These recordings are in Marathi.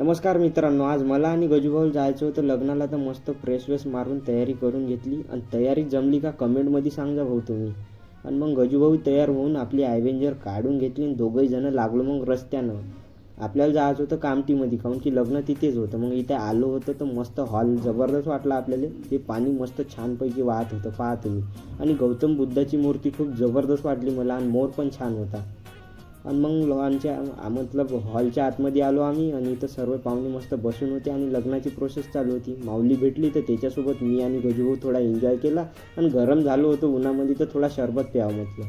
नमस्कार मित्रांनो आज मला आणि गजूभाऊ जायचं होतं लग्नाला तर मस्त फ्रेश वेस मारून तयारी करून घेतली. आणि तयारी जमली का कमेंटमध्ये सांगा भाऊ तुम्ही. आणि मग गजूभाऊ तयार होऊन आपली ॲव्हेंजर काढून घेतली आणि दोघंही जणं लागलो मग रस्त्यानं. आपल्याला जायचं होतं कामटीमध्ये काहून की लग्न तिथेच होतं. मग इथे आलो होतं तर मस्त हॉल जबरदस्त वाटला आपल्याला. ते पाणी मस्त छानपैकी वाहत होतं पाहत होती. आणि गौतम बुद्धाची मूर्ती खूप जबरदस्त वाटली मला आणि मोर पण छान होता. आणि मग लॉनच्या मतलब हॉलच्या आतमध्ये आलो आम्ही आणि इथं सर्व पाहुणे मस्त बसून होते आणि लग्नाची प्रोसेस चालू होती. माऊली भेटली तर त्याच्यासोबत मी आणि गजूभाऊ थोडा एन्जॉय केला आणि गरम झालो होतो उन्हामध्ये तर थोडा शरबत प्यावं म्हटलं.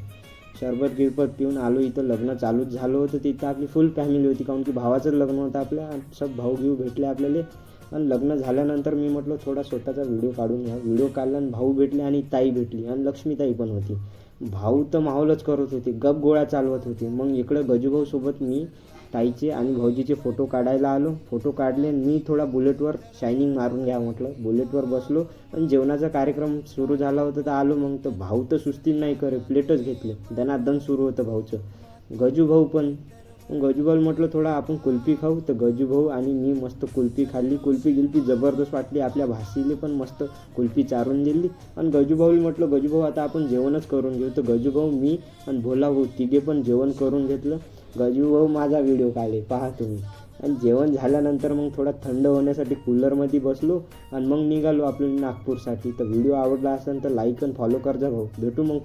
शरबत गिरबत पिऊन आलो इथं लग्न चालूच झालं होतं. तिथं आपली फुल फॅमिली होती काहून की भावाचं लग्न होतं आपल्या सब भाऊ घेऊ भेटले आपल्याला. आणि लग्न झाल्यानंतर मी म्हटलं थोडा स्वतःचा व्हिडिओ काढून घ्या. व्हिडिओ काढला आणि भाऊ भेटले आणि ताई भेटली आणि लक्ष्मीताई पण होती. भाऊ तर माहोलच करत होते गप गोळ्या चालवत होते. मग इकडं गजूभाऊसोबत मी ताईचे आणि भाऊजीचे फोटो काढायला आलो. फोटो काढले आणि मी थोडा बुलेटवर शायनिंग मारून घ्या म्हटलं. बुलेटवर बसलो आणि जेवणाचा कार्यक्रम सुरू झाला होता तर आलो मग तर भाऊ तर सुस्ती नाही करे प्लेटच घेतले. दनादन सुरू होतं भाऊचं. गजू भाऊ पण गजूभाऊ म्हटलं थोडा आपण कुल्फी खाऊ. तर गजूभाऊ आणि मी मस्त कुल्फी खाल्ली. कुल्फी गिल्फी जबरदस्त वाटली. आपल्या भाषेने पण मस्त कुल्फी चारून दिली. आणि गजूभाऊ म्हटलं गजूभाऊ आता आपण जेवणच करून घेऊ. तर गजूभाऊ मी आणि भोला भाऊ तिघे पण जेवण करून घेतलं. गजूभाऊ माझा व्हिडिओ काढले पहा तुम्ही. आणि जेवण झाल्यानंतर मग थोडा थंड होण्यासाठी कूलरमध्ये बसलो आणि मग निघालो आपल्या नागपूरसाठी. तर व्हिडिओ आवडला असेल तर लाईक आणि फॉलो करजा भाऊ. भेटू मग.